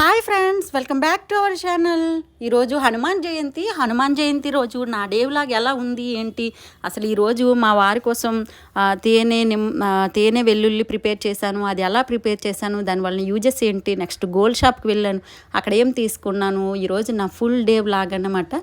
Hi friends welcome back to our channel ఈరోజు హనుమాన్ జయంతి. హనుమాన్ జయంతి రోజు నా డేవ్లాగ్ ఎలా ఉంది ఏంటి? అసలు ఈరోజు మా వారి కోసం తేనె నిమ్ తేనె వెల్లుల్లి ప్రిపేర్ చేశాను. అది ఎలా ప్రిపేర్ చేశాను? దానివల్ల యూజెస్ ఏంటి? నెక్స్ట్ గోల్డ్ షాప్కి వెళ్ళాను. అక్కడ ఏం తీసుకున్నాను? ఈరోజు నా ఫుల్ డే వ్లాగ్ అన్నమాట.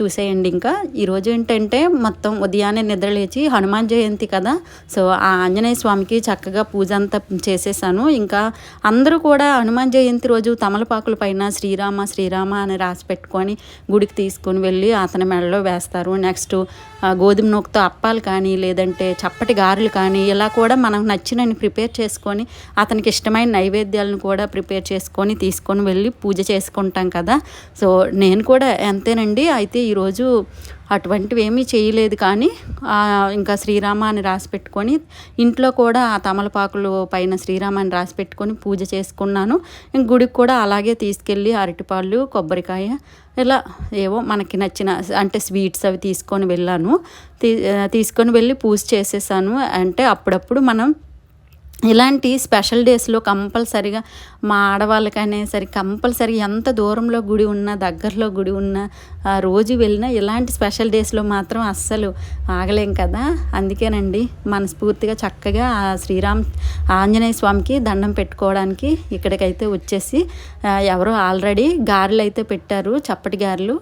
చూసేయండి ఇంకా. ఈరోజు ఏంటంటే మొత్తం ఉదయాన్నే నిద్రలేచి హనుమాన్ జయంతి కదా. సో ఆ ఆంజనేయ స్వామికి చక్కగా పూజ అంతా చేసేసాను. ఇంకా అందరూ కూడా హనుమాన్ జయంతి రోజు తమలపాకుల పైన శ్రీరామ శ్రీరామ అని రాసి పెట్టుకొని గుడికి తీసుకొని వెళ్ళి అతని మెడలో వేస్తారు. నెక్స్ట్ గోధుమ నూకతో అప్పాలు కానీ లేదంటే చప్పటి గారెలు కానీ ఇలా కూడా మనకు నచ్చినని ప్రిపేర్ చేసుకొని అతనికి ఇష్టమైన నైవేద్యాలను కూడా ప్రిపేర్ చేసుకొని తీసుకొని వెళ్ళి పూజ చేసుకుంటాం కదా. సో నేను కూడా అంతేనండి. అయితే ఈరోజు అటువంటివి ఏమీ చేయలేదు కానీ ఇంకా శ్రీరామ అని రాసి పెట్టుకొని ఇంట్లో కూడా ఆ తమలపాకులు పైన శ్రీరామ అని రాసి పెట్టుకొని పూజ చేసుకున్నాను. ఇంక గుడికి కూడా అలాగే తీసుకెళ్ళి అరటిపాళ్ళు కొబ్బరికాయ ఇలా ఏవో మనకి నచ్చిన అంటే స్వీట్స్ అవి తీసుకొని వెళ్ళాను. తీ తీసుకొని వెళ్ళి పూజ చేసేసాను. అంటే అప్పుడప్పుడు మనం ఇలాంటి స్పెషల్ డేస్లో కంపల్సరిగా మా ఆడవాళ్ళకనే సరే కంపల్సరీ ఎంత దూరంలో గుడి ఉన్నా దగ్గరలో గుడి ఉన్నా ఆ రోజు వెళ్ళినా ఇలాంటి స్పెషల్ డేస్లో మాత్రం అస్సలు ఆగలేం కదా. అందుకేనండి మనస్ఫూర్తిగా చక్కగా ఆ శ్రీరామ్ ఆంజనేయ స్వామికి దండం పెట్టుకోవడానికి ఇక్కడికైతే వచ్చేసి ఎవరో ఆల్రెడీ గారెలు అయితే పెట్టారు చప్పటి గారెలు.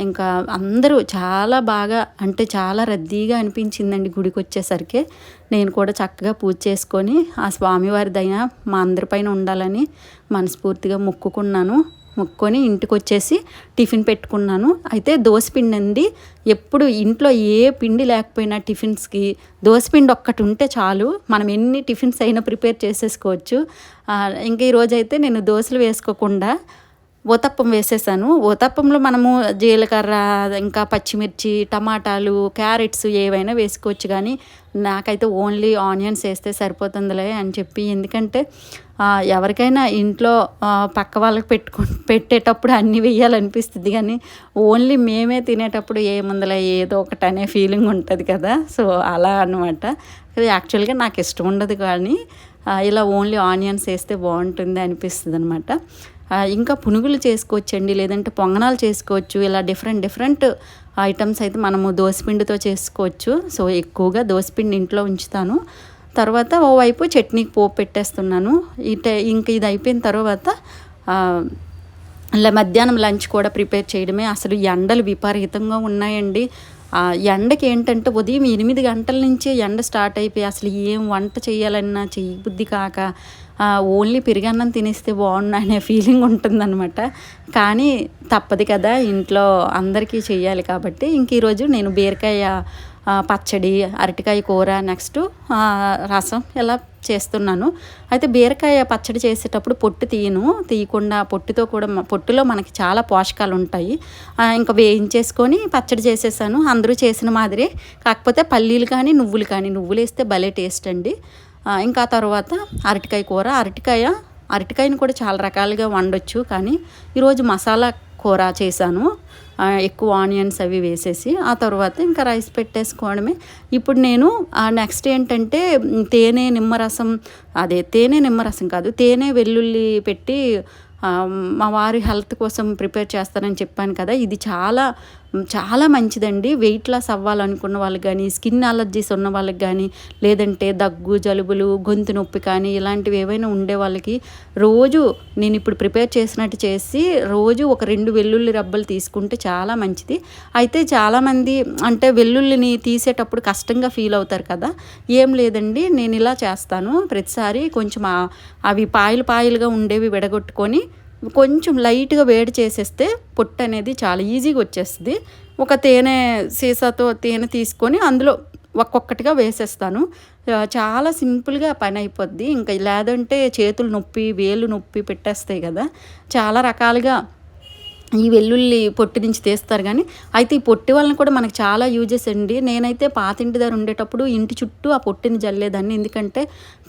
ఇంకా అందరూ చాలా బాగా అంటే చాలా రద్దీగా అనిపించిందండి గుడికి వచ్చేసరికి నేను కూడా చక్కగా పూజ చేసుకొని ఆ స్వామివారి దయ మా అందరిపైన ఉండాలని మనస్ఫూర్తిగా మొక్కుకున్నాను. మొక్కుకొని ఇంటికి వచ్చేసి టిఫిన్ పెట్టుకున్నాను. అయితే దోసపిండి అండి ఎప్పుడు ఇంట్లో ఏ పిండి లేకపోయినా టిఫిన్స్కి దోసపిండి ఒక్కటి ఉంటే చాలు. మనం ఎన్ని టిఫిన్స్ అయినా ప్రిపేర్ చేసేసుకోవచ్చు. ఇంకా ఈరోజైతే నేను దోశలు వేసుకోకుండా ఊతప్పం వేసేసాను. ఊతప్పంలో మనము జీలకర్ర ఇంకా పచ్చిమిర్చి టమాటాలు క్యారెట్స్ ఏవైనా వేసుకోవచ్చు కానీ నాకైతే ఓన్లీ ఆనియన్స్ వేస్తే సరిపోతుందిలే అని చెప్పి. ఎందుకంటే ఎవరికైనా ఇంట్లో పక్క వాళ్ళకి పెట్టుకు పెట్టేటప్పుడు అన్నీ వేయాలనిపిస్తుంది కానీ ఓన్లీ మేమే తినేటప్పుడు ఏముందిలే ఏదో ఒకటి అనే ఫీలింగ్ ఉంటుంది కదా. సో అలా అనమాట యాక్చువల్గా నాకు ఇష్టం ఉండదు కానీ ఇలా ఓన్లీ ఆనియన్స్ వేస్తే బాగుంటుంది అనిపిస్తుంది అనమాట ఇంకా పునుగులు చేసుకోవచ్చండి లేదంటే పొంగనాలు చేసుకోవచ్చు ఇలా డిఫరెంట్ డిఫరెంట్ ఐటమ్స్ అయితే మనము దోసపిండితో చేసుకోవచ్చు. సో ఎక్కువగా దోసపిండి ఇంట్లో ఉంచుతాను. తర్వాత ఓవైపు చట్నీకి పోపు పెట్టేస్తున్నాను. ఇట ఇంక ఇది అయిపోయిన తర్వాత మధ్యాహ్నం లంచ్ కూడా ప్రిపేర్ చేయడమే. అసలు ఎండలు విపరీతంగా ఉన్నాయండి. ఆ ఎండకి ఏంటంటే ఉదయం ఎనిమిది గంటల నుంచే ఎండ స్టార్ట్ అయిపోయి అసలు ఏం వంట చేయాలన్నా చెయ్యి బుద్ధి కాక ఓన్లీ పెరిగన్నం తినేస్తే బాగున్నా అనే ఫీలింగ్ ఉంటుందన్నమాట. కానీ తప్పదు కదా ఇంట్లో అందరికీ చెయ్యాలి కాబట్టి. ఇంక ఈరోజు నేను బీరకాయ పచ్చడి అరటికాయ కూర నెక్స్ట్ రసం ఇలా చేస్తున్నాను. అయితే బీరకాయ పచ్చడి చేసేటప్పుడు పొట్టు తీయను. తీయకుండా పొట్టుతో కూడా పొట్టులో మనకి చాలా పోషకాలు ఉంటాయి. ఇంకా వేయించేసుకొని పచ్చడి చేసేసాను. అందరూ చేసిన మాదిరి. కాకపోతే పల్లీలు కానీ నువ్వులు కానీ నువ్వులు వేస్తే భలే టేస్ట్ అండి. ఇంకా తర్వాత అరటికాయ కూర. అరటికాయ అరటికాయని కూడా చాలా రకాలుగా వండొచ్చు. కానీ ఈరోజు మసాలా కూర చేశాను. ఎక్కువ ఆనియన్స్ అవి వేసేసి ఆ తర్వాత ఇంకా రైస్ పెట్టేసుకోవడమే. ఇప్పుడు నేను నెక్స్ట్ ఏంటంటే తేనె నిమ్మరసం అదే తేనె నిమ్మరసం కాదు తేనె వెల్లుల్లి పెట్టి మా వారి హెల్త్ కోసం ప్రిపేర్ చేస్తానని చెప్పాను కదా ఇది చాలా చాలా మంచిదండి. వెయిట్ లాస్ అవ్వాలనుకున్న వాళ్ళకి కానీ స్కిన్ అలర్జీస్ ఉన్న వాళ్ళకి కానీ లేదంటే దగ్గు జలుబులు గొంతు నొప్పి కానీ ఇలాంటివి ఏవైనా ఉండే వాళ్ళకి రోజు నేను ఇప్పుడు ప్రిపేర్ చేసినట్టు చేసి రోజు ఒక రెండు వెల్లుల్లి రబ్బలు తీసుకుంటే చాలా మంచిది. అయితే చాలామంది అంటే వెల్లుల్లిని తీసేటప్పుడు కష్టంగా ఫీల్ అవుతారు కదా. ఏం లేదండి. నేను ఇలా చేస్తాను. ప్రతిసారి కొంచెం అవి పాయలు పాయలుగా ఉండేవి విడగొట్టుకొని కొంచెం లైట్గా వేడి చేసేస్తే పొట్టు అనేది చాలా ఈజీగా వచ్చేస్తుంది. ఒక తేనె సీసాతో తేనె తీసుకొని అందులో ఒక్కొక్కటిగా వేసేస్తాను. చాలా సింపుల్గా పని అయిపోద్ది. ఇంకా లేదంటే చేతులు నొప్పి వేలు నొప్పి పెట్టేస్తాయి కదా. చాలా రకాలుగా ఈ వెల్లుల్లి పొట్టి నుంచి తీస్తారు కానీ అయితే ఈ పొట్టి వలన కూడా మనకు చాలా యూజెస్ అండి. నేనైతే పాత ఇంటి దగ్గర ఉండేటప్పుడు ఇంటి చుట్టూ ఆ పొట్టిని జల్లేదాన్ని. ఎందుకంటే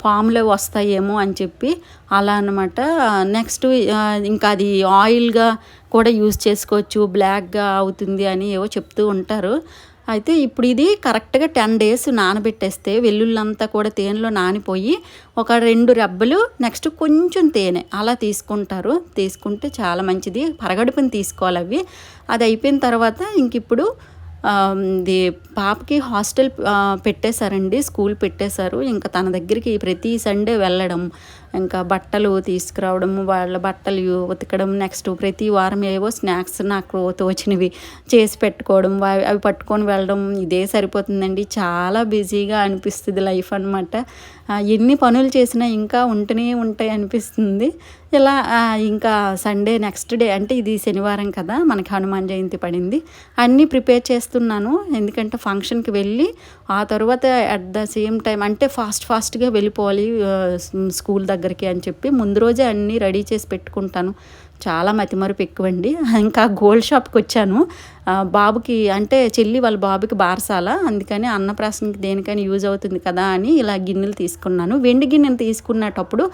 పాములు వస్తాయేమో అని చెప్పి అలా అనమాట నెక్స్ట్ ఇంకా అది ఆయిల్గా కూడా యూజ్ చేసుకోవచ్చు. బ్లాక్గా అవుతుంది అని ఏవో చెప్తూ ఉంటారు. అయితే ఇప్పుడు ఇది కరెక్ట్గా టెన్ డేస్ నానబెట్టేస్తే వెల్లుల్లంతా కూడా తేనెలో నానిపోయి ఒక రెండు రెబ్బలు నెక్స్ట్ కొంచెం తేనె అలా తీసుకుంటారు. తీసుకుంటే చాలా మంచిది. పరగడుపుని తీసుకోవాలి అవి. అది అయిపోయిన తర్వాత ఇంక ఇప్పుడు ఇది పాపకి హాస్టల్ పెట్టేశారండి. స్కూల్ పెట్టేశారు. ఇంకా తన దగ్గరికి ప్రతి సండే వెళ్ళడం ఇంకా బట్టలు తీసుకురావడం వాళ్ళ బట్టలు ఉతకడం నెక్స్ట్ ప్రతి వారం ఏవో స్నాక్స్ నాకు తోచినవి చేసి పెట్టుకోవడం అవి పట్టుకొని వెళ్ళడం ఇదే సరిపోతుందండి. చాలా బిజీగా అనిపిస్తుంది లైఫ్ అనమాట ఎన్ని పనులు చేసినా ఇంకా ఉంటూనే ఉంటాయి అనిపిస్తుంది. ఇలా ఇంకా సండే నెక్స్ట్ డే అంటే ఇది శనివారం కదా మనకి హనుమాన్ జయంతి పడింది. అన్నీ ప్రిపేర్ చేస్తున్నాను. ఎందుకంటే ఫంక్షన్కి వెళ్ళి ఆ తర్వాత అట్ ద సేమ్ టైం అంటే ఫాస్ట్ ఫాస్ట్గా వెళ్ళిపోవాలి స్కూల్ దగ్గర దగ్గరికి అని చెప్పి ముందు రోజే అన్నీ రెడీ చేసి పెట్టుకుంటాను. చాలా మతిమరుపు ఎక్కువండి. ఇంకా గోల్డ్ షాప్కి వచ్చాను. బాబుకి అంటే చెల్లి వాళ్ళ బాబుకి బారసాల. అందుకని అన్నప్రాసనకి దేనికైనా యూజ్ అవుతుంది కదా అని ఇలా గిన్నెలు తీసుకున్నాను. వెండి గిన్నెలు తీసుకున్నటప్పుడు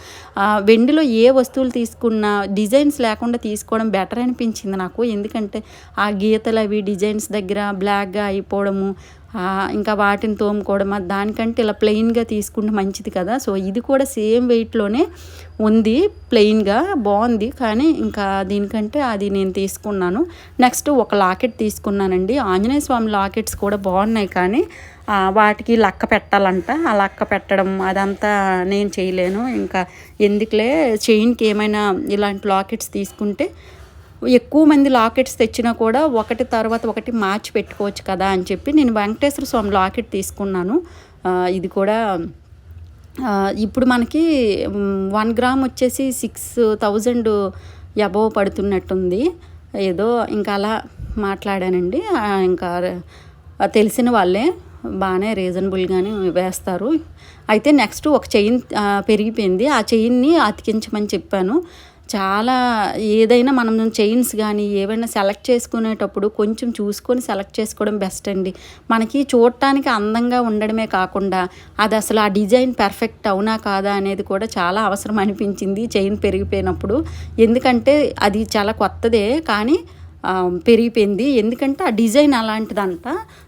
వెండిలో ఏ వస్తువులు తీసుకున్నా డిజైన్స్ లేకుండా తీసుకోవడం బెటర్ అనిపించింది నాకు. ఎందుకంటే ఆ గీతలు అవి డిజైన్స్ దగ్గర బ్లాక్గా అయిపోవడము ఇంకా వాటిని తోముకోవడం దానికంటే ఇలా ప్లెయిన్గా తీసుకుంటే మంచిది కదా. సో ఇది కూడా సేమ్ వెయిట్లోనే ఉంది ప్లెయిన్గా బాగుంది. కానీ ఇంకా దీనికంటే అది నేను తీసుకున్నాను. నెక్స్ట్ ఒక లాకెట్ తీసుకున్నానండి. ఆంజనేయ స్వామి లాకెట్స్ కూడా బాగున్నాయి కానీ వాటికి లక్క పెట్టాలంట. ఆ లక్క పెట్టడం అదంతా నేను చేయలేను. ఇంకా ఎందుకులే చైన్కి ఏమైనా ఇలాంటి లాకెట్స్ తీసుకుంటే ఎక్కువ మంది లాకెట్స్ తెచ్చినా కూడా ఒకటి తర్వాత ఒకటి మార్చి పెట్టుకోవచ్చు కదా అని చెప్పి నేను వెంకటేశ్వర స్వామి లాకెట్ తీసుకున్నాను. ఇది కూడా ఇప్పుడు మనకి వన్ గ్రామ్ వచ్చేసి సిక్స్ థౌజండ్ అబోవ్ పడుతున్నట్టుంది. ఏదో ఇంకా అలా మాట్లాడానండి. ఇంకా తెలిసిన వాళ్ళే బాగానే రీజనబుల్గానే వేస్తారు. అయితే నెక్స్ట్ ఒక చైన్ పెరిగిపోయింది. ఆ చైన్ని అతికించమని చెప్పాను. చాలా ఏదైనా మనం చైన్స్ కానీ ఏవైనా సెలెక్ట్ చేసుకునేటప్పుడు కొంచెం చూసుకొని సెలెక్ట్ చేసుకోవడం బెస్ట్ అండి. మనకి చూడటానికి అందంగా ఉండడమే కాకుండా అది అసలు ఆ డిజైన్ పర్ఫెక్ట్ అవునా కాదా అనేది కూడా చాలా అవసరం అనిపించింది చైన్ పెరిగిపోయినప్పుడు. ఎందుకంటే అది చాలా కొత్తదే కానీ పెరిగిపోయింది. ఎందుకంటే ఆ డిజైన్ అలాంటిదంట.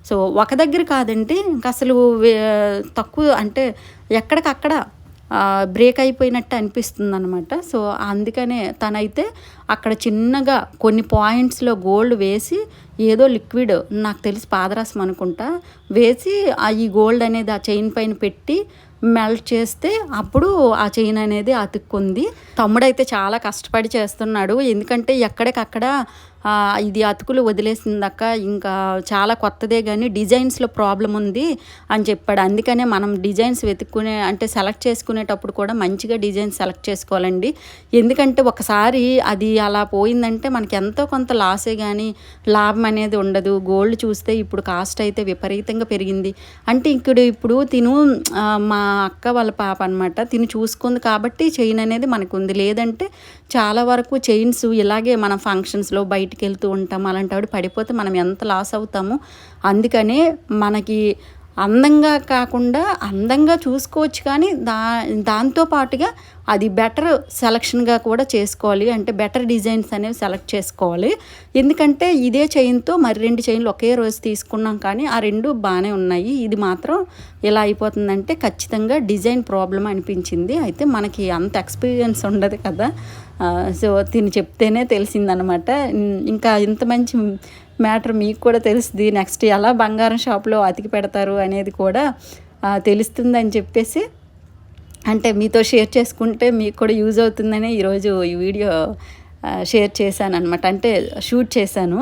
సో ఒక దగ్గర కాదంటే ఇంకా అసలు తక్కువ అంటే ఎక్కడికక్కడ బ్రేక్ అయిపోయినట్టు అనిపిస్తుంది అనమాట సో అందుకనే తనైతే అక్కడ చిన్నగా కొన్ని పాయింట్స్లో గోల్డ్ వేసి ఏదో లిక్విడ్ నాకు తెలిసి పాదరసం అనుకుంటా వేసి ఆ ఈ గోల్డ్ అనేది ఆ చైన్ పైన పెట్టి మెల్ట్ చేస్తే అప్పుడు ఆ చైన్ అనేది అతుక్కుంది. తమ్ముడైతే చాలా కష్టపడి చేస్తున్నాడు. ఎందుకంటే ఎక్కడికక్కడ ఇది అతుకులు వదిలేసిందక్క ఇంకా చాలా కొత్తదే కానీ డిజైన్స్లో ప్రాబ్లం ఉంది అని చెప్పాడు. అందుకనే మనం డిజైన్స్ వెతుక్కునే అంటే సెలెక్ట్ చేసుకునేటప్పుడు కూడా మంచిగా డిజైన్ సెలెక్ట్ చేసుకోవాలండి. ఎందుకంటే ఒకసారి అది అలా పోయిందంటే మనకి ఎంతో కొంత లాసే కానీ లాభం అనేది ఉండదు. గోల్డ్ చూస్తే ఇప్పుడు కాస్ట్ అయితే విపరీతంగా పెరిగింది. అంటే ఇక్కడ ఇప్పుడు తిను మా అక్క వాళ్ళ పాప అనమాట తిను చూసుకుంది కాబట్టి చైన్ అనేది మనకు ఉంది లేదంటే చాలా వరకు చైన్స్ ఇలాగే మనం ఫంక్షన్స్లో బయట బయటికి వెళ్తూ ఉంటాం. అలాంటి పడిపోతే మనం ఎంత లాస్ అవుతామో అందుకనే మనకి అందంగా కాకుండా అందంగా చూసుకోవచ్చు కానీ దా దాంతో పాటుగా అది బెటర్ సెలక్షన్గా కూడా చేసుకోవాలి. అంటే బెటర్ డిజైన్స్ అనేవి సెలెక్ట్ చేసుకోవాలి. ఎందుకంటే ఇదే చైన్తో మరి రెండు చైన్లు ఒకే రోజు తీసుకున్నాం కానీ ఆ రెండు బాగానే ఉన్నాయి. ఇది మాత్రం ఎలా అయిపోతుందంటే ఖచ్చితంగా డిజైన్ ప్రాబ్లం అనిపించింది. అయితే మనకి అంత ఎక్స్పీరియన్స్ ఉండదు కదా. సో తిని చెప్తేనే తెలిసిందనమాట ఇంకా ఇంత మంచి మ్యాటర్ మీకు కూడా తెలుస్తుంది. నెక్స్ట్ ఎలా బంగారం షాప్లో అతికి పెడతారు అనేది కూడా తెలుస్తుందని చెప్పేసి అంటే మీతో షేర్ చేసుకుంటే మీకు కూడా యూజ్ అవుతుందని ఈరోజు ఈ వీడియో షేర్ చేశాను అనమాట అంటే షూట్ చేశాను.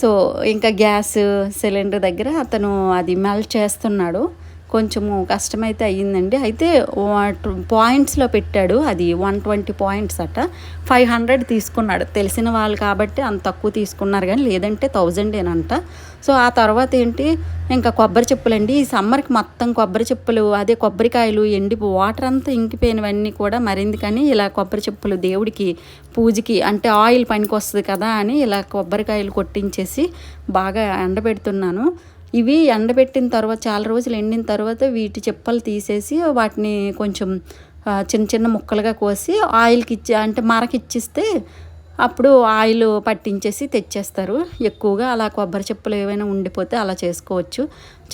సో ఇంకా గ్యాస్ సిలిండర్ దగ్గర అతను అది మెల్ట్ చేస్తున్నాడు. కొంచెము కష్టమైతే అయ్యిందండి. అయితే పాయింట్స్లో పెట్టాడు. అది వన్ ట్వంటీ పాయింట్స్ అట. ఫైవ్ హండ్రెడ్ తీసుకున్నాడు. తెలిసిన వాళ్ళు కాబట్టి అంత తక్కువ తీసుకున్నారు కానీ లేదంటే థౌజండేనంట. సో ఆ తర్వాత ఏంటి? ఇంకా కొబ్బరి చెప్పులండి. ఈ సమ్మర్కి మొత్తం కొబ్బరి చెప్పులు అదే కొబ్బరికాయలు ఎండి వాటర్ అంతా ఇంకిపోయినవన్నీ కూడా మరింది కానీ ఇలా కొబ్బరి చెప్పులు దేవుడికి పూజకి అంటే ఆయిల్ పనికి వస్తుంది కదా అని ఇలా కొబ్బరికాయలు కొట్టించేసి బాగా ఎండబెడుతున్నాను. ఇవి ఎండబెట్టిన తర్వాత చాలా రోజులు ఎండిన తర్వాత వీటి చెప్పలు తీసేసి వాటిని కొంచెం చిన్న చిన్న ముక్కలుగా కోసి ఆయిల్కి ఇచ్చి అంటే మరకి ఇచ్చిస్తే అప్పుడు ఆయిల్ పట్టించేసి తెచ్చేస్తారు. ఎక్కువగా అలా కొబ్బరి చెప్పులు ఏవైనా ఉండిపోతే అలా చేసుకోవచ్చు.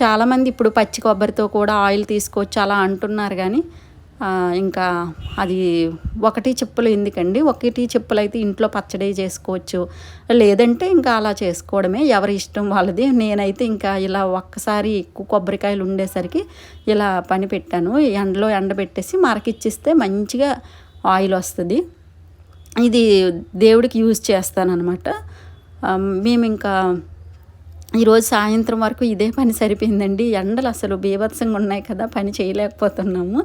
చాలామంది ఇప్పుడు పచ్చి కొబ్బరితో కూడా ఆయిల్ తీసుకోవచ్చు అలా అంటున్నారు కానీ ఇంకా అది ఒకటి చెప్పులు ఎందుకండి? ఒకటి చెప్పులు అయితే ఇంట్లో పచ్చడి చేసుకోవచ్చు. లేదంటే ఇంకా అలా చేసుకోవడమే. ఎవరి ఇష్టం వాళ్ళది. నేనైతే ఇంకా ఇలా ఒక్కసారి ఎక్కువ కొబ్బరికాయలు ఉండేసరికి ఇలా పని పెట్టాను. ఎండలో ఎండబెట్టేసి మరకిచ్చిస్తే మంచిగా ఆయిల్ వస్తుంది. ఇది దేవుడికి యూజ్ చేస్తానన్నమాట. మేము ఇంకా ఈరోజు సాయంత్రం వరకు ఇదే పని సరిపోయిందండి. ఎండలు అసలు బీభత్సంగా ఉన్నాయి కదా పని చేయలేకపోతున్నాము.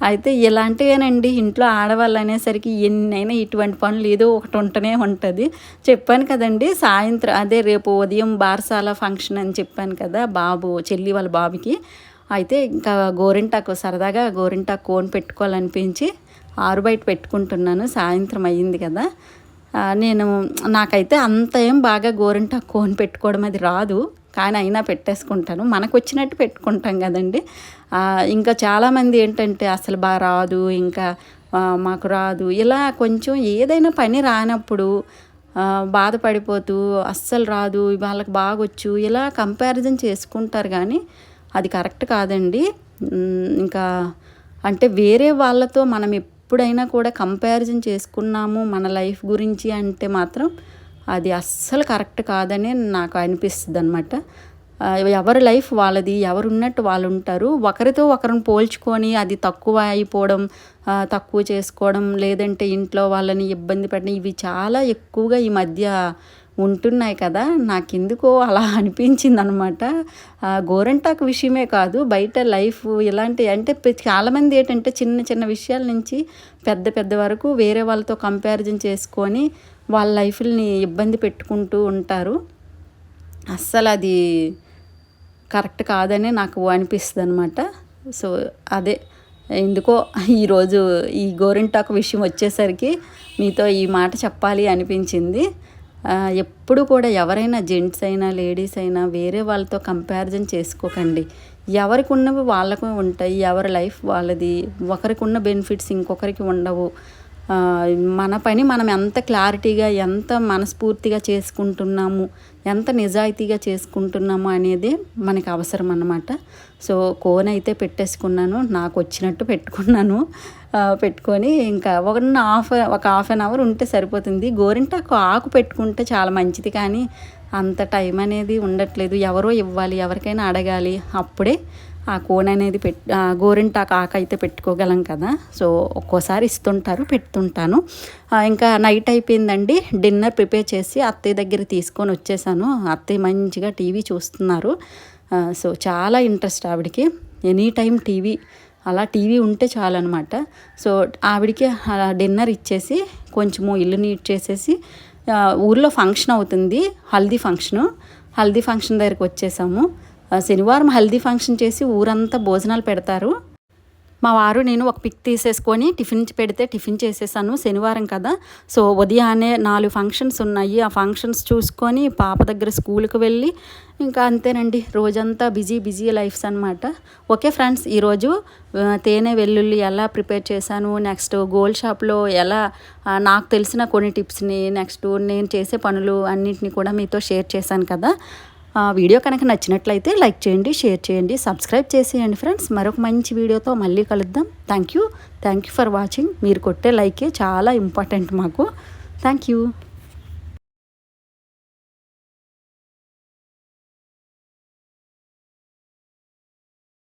అయితే ఇలాంటివేనండి. ఇంట్లో ఆడవాళ్ళు అనేసరికి ఎన్నైనా ఇటువంటి పనులు ఏదో ఒకటి ఉంటూనే ఉంటుంది. చెప్పాను కదండి సాయంత్రం అదే రేపు ఉదయం బార్సాల ఫంక్షన్ అని చెప్పాను కదా బాబు చెల్లి వాళ్ళ బాబుకి. అయితే ఇంకా గోరింటాకు సరదాగా గోరింటాకు కోన్ పెట్టుకోవాలనిపించి ఆరు బయట పెట్టుకుంటున్నాను. సాయంత్రం అయ్యింది కదా. నేను నాకైతే అంత ఏం బాగా గోరింటాకు కోన్ పెట్టుకోవడం అది రాదు. కానీ అయినా పెట్టేసుకుంటాను. మనకు వచ్చినట్టు పెట్టుకుంటాం కదండి. ఇంకా చాలామంది ఏంటంటే అసలు బాగా రాదు ఇంకా మాకు రాదు. ఇలా కొంచెం ఏదైనా పని రానప్పుడు బాధపడిపోతూ అస్సలు రాదు వాళ్ళకి బాగొచ్చు ఇలా కంపారిజన్ చేసుకుంటారు కానీ అది కరెక్ట్ కాదండి. ఇంకా అంటే వేరే వాళ్ళతో మనం ఎప్పుడైనా కూడా కంపారిజన్ చేసుకున్నాము మన లైఫ్ గురించి అంటే మాత్రం అది అస్సలు కరెక్ట్ కాదని నాకు అనిపిస్తుంది అనమాట ఎవరి లైఫ్ వాళ్ళది ఎవరు ఉన్నట్టు వాళ్ళు ఉంటారు ఒకరితో ఒకరిని పోల్చుకొని అది తక్కువ అయిపోవడం తక్కువ చేసుకోవడం లేదంటే ఇంట్లో వాళ్ళని ఇబ్బంది పెట్టడం ఇవి చాలా ఎక్కువగా ఈ మధ్య ఉంటున్నాయి కదా నాకెందుకో అలా అనిపించింది అనమాట గోరంటాకు విషయమే కాదు బయట లైఫ్ ఇలాంటి అంటే చాలామంది ఏంటంటే చిన్న చిన్న విషయాల నుంచి పెద్ద పెద్ద వరకు వేరే వాళ్ళతో కంపారిజన్ చేసుకొని వాళ్ళ లైఫ్ని ఇబ్బంది పెట్టుకుంటూ ఉంటారు. అస్సలు అది కరెక్ట్ కాదనే నాకు అనిపిస్తుంది అనమాట సో అదే ఎందుకో ఈరోజు ఈ గోరింటాకు విషయం వచ్చేసరికి మీతో ఈ మాట చెప్పాలి అనిపించింది. ఎప్పుడు కూడా ఎవరైనా జెంట్స్ అయినా లేడీస్ అయినా వేరే వాళ్ళతో కంపారిజన్ చేసుకోకండి. ఎవరికి ఉన్నవి వాళ్ళకు ఉంటాయి ఎవరి లైఫ్ వాళ్ళది ఒకరికి ఉన్న బెనిఫిట్స్ ఇంకొకరికి ఉండవు. మన పని మనం ఎంత క్లారిటీగా ఎంత మనస్ఫూర్తిగా చేసుకుంటున్నాము ఎంత నిజాయితీగా చేసుకుంటున్నాము అనేది మనకి అవసరం అన్నమాట సో కోన్ అయితే పెట్టేసుకున్నాను నాకు వచ్చినట్టు పెట్టుకున్నాను. పెట్టుకొని ఇంకా ఒక హాఫ్ ఒక హాఫ్ అన్ అవర్ ఉంటే సరిపోతుంది. గోరింటాకు ఆకు పెట్టుకుంటే చాలా మంచిది కానీ అంత టైం అనేది ఉండట్లేదు. ఎవరో ఇవ్వాలి ఎవరికైనా అడగాలి. అప్పుడే ఆ కోన్ అనేది పెట్ ఆ గోరింటాకు ఆకు అయితే పెట్టుకోగలం కదా. సో ఒక్కోసారి ఇస్తుంటారు పెడుతుంటాను. ఇంకా నైట్ అయిపోయిందండి. డిన్నర్ ప్రిపేర్ చేసి అత్తయ్య దగ్గర తీసుకొని వచ్చేసాను. అత్తయ్య మంచిగా టీవీ చూస్తున్నారు. సో చాలా ఇంట్రెస్ట్ ఆవిడకి. ఎనీ టైం టీవీ అలా టీవీ ఉంటే చాలన్నమాట. సో ఆవిడకి అలా డిన్నర్ ఇచ్చేసి కొంచెము ఇల్లు నీట్ చేసేసి ఊర్లో ఫంక్షన్ అవుతుంది హల్దీ ఫంక్షను. హల్దీ ఫంక్షన్ దగ్గరికి వచ్చేసాము. శనివారం హల్దీ ఫంక్షన్ చేసి ఊరంతా భోజనాలు పెడతారు. మా వారు నేను ఒక పిక్ తీసేసుకొని టిఫిన్ పెడితే టిఫిన్ చేసేసాను శనివారం కదా. సో ఉదయాన్నే నాలుగు ఫంక్షన్స్ ఉన్నాయి. ఆ ఫంక్షన్స్ చూసుకొని పాప దగ్గర స్కూల్కి వెళ్ళి ఇంకా అంతేనండి. రోజంతా బిజీ బిజీ లైఫ్స్ అనమాట ఓకే ఫ్రెండ్స్ ఈరోజు తేనె వెల్లుల్లి ఎలా ప్రిపేర్ చేశాను నెక్స్ట్ గోల్డ్ షాప్లో ఎలా నాకు తెలిసిన కొన్ని టిప్స్ని నెక్స్ట్ నేను చేసే పనులు అన్నింటినీ కూడా మీతో షేర్ చేశాను కదా. వీడియో కనుక నచ్చినట్లయితే లైక్ చేయండి షేర్ చేయండి సబ్స్క్రైబ్ చేసేయండి ఫ్రెండ్స్. మరొక మంచి వీడియోతో మళ్ళీ కలుద్దాం. Thank you thank you for watching మీరు కొట్టే లైకే చాలా ఇంపార్టెంట్ మాకు. Thank you